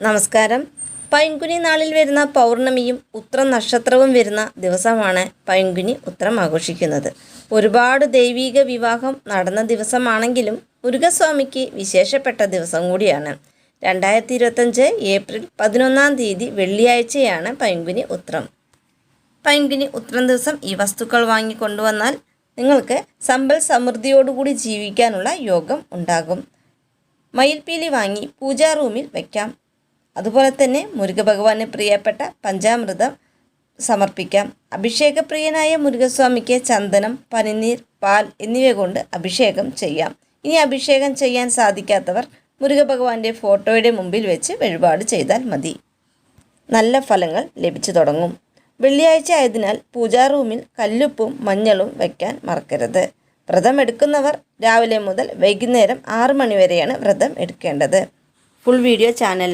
നമസ്കാരം. പൈങ്കുനി നാളിൽ വരുന്ന പൗർണമിയും ഉത്ര നക്ഷത്രവും വരുന്ന ദിവസമാണ് പൈങ്കുനി ഉത്രം ആഘോഷിക്കുന്നത്. ഒരുപാട് ദൈവീക വിവാഹം നടന്ന ദിവസമാണെങ്കിലും മുരുകസ്വാമിക്ക് വിശേഷപ്പെട്ട ദിവസം കൂടിയാണ്. രണ്ടായിരത്തി ഇരുപത്തഞ്ച് ഏപ്രിൽ പതിനൊന്നാം തീയതി വെള്ളിയാഴ്ചയാണ് പൈങ്കുനി ഉത്രം. പൈങ്കുനി ഉത്രം ദിവസം ഈ വസ്തുക്കൾ വാങ്ങിക്കൊണ്ടുവന്നാൽ നിങ്ങൾക്ക് സമ്പൽ സമൃദ്ധിയോടുകൂടി ജീവിക്കാനുള്ള യോഗം ഉണ്ടാകും. മയിൽപ്പീലി വാങ്ങി പൂജാ റൂമിൽ വയ്ക്കാം അതുപോലെ തന്നെ മുരുക ഭഗവാന് പ്രിയപ്പെട്ട പഞ്ചാമൃതം സമർപ്പിക്കാം. അഭിഷേകപ്രിയനായ മുരുകസ്വാമിക്ക് ചന്ദനം പനിനീർ പാൽ എന്നിവ കൊണ്ട് അഭിഷേകം ചെയ്യാം. ഇനി അഭിഷേകം ചെയ്യാൻ സാധിക്കാത്തവർ മുരുക ഭഗവാന്റെ ഫോട്ടോയുടെ മുമ്പിൽ വെച്ച് വഴിപാട് ചെയ്താൽ മതി. നല്ല ഫലങ്ങൾ ലഭിച്ചു തുടങ്ങും. വെള്ളിയാഴ്ച ആയതിനാൽ പൂജാ റൂമിൽ കല്ലുപ്പും മഞ്ഞളും വയ്ക്കാൻ മറക്കരുത്. വ്രതം എടുക്കുന്നവർ രാവിലെ മുതൽ വൈകുന്നേരം ആറ് മണിവരെയാണ് വ്രതം എടുക്കേണ്ടത്. Full video channel